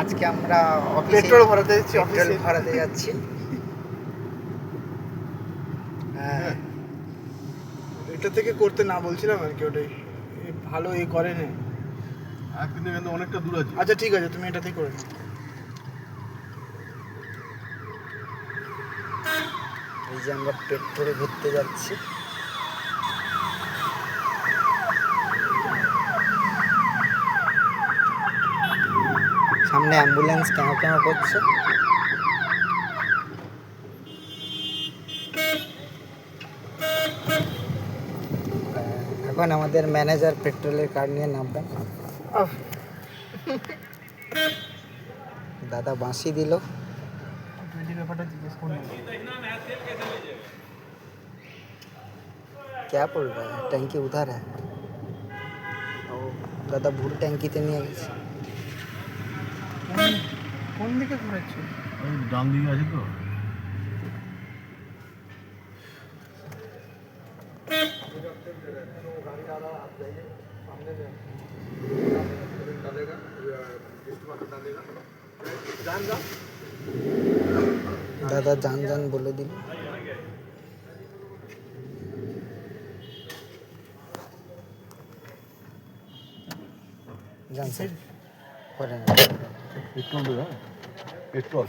আজকে আমরা পেট্রোল ভরাতে যাচ্ছি পেট্রোল ভরাতে যাচ্ছি। হ্যাঁ। এটা থেকে করতে না বলছিলাম আর কি ওটাই এ ভালো এ করে না একদিন এখানে অনেকটা দূর আছে। আচ্ছা ঠিক আছে তুমি এটাতেই করে নাও। এই যে আমরা পেট্রোল ভরতে যাচ্ছি। সামনে অ্যাম্বুলেন্স কেন কেন করছে আহ, এখন আমাদের ম্যানেজার পেট্রোলের কার্ড নিয়ে নামবেন আহ, দাদা বাঁশি দিল টোয়েন্টি ব্যাপারটা জিজ্ঞেস করুন क्या बोल रहा है टैंकी उधर है ও দাদা ভুল ট্যাঙ্কিতে নিয়ে গেছে কোন- কোন দিকে ঘোরাচ্ছি ওই ডান দিকে আছে তো। দাদা জান জান বলে দিল। যান স্যার করে না পেট্রোল পেট্রোল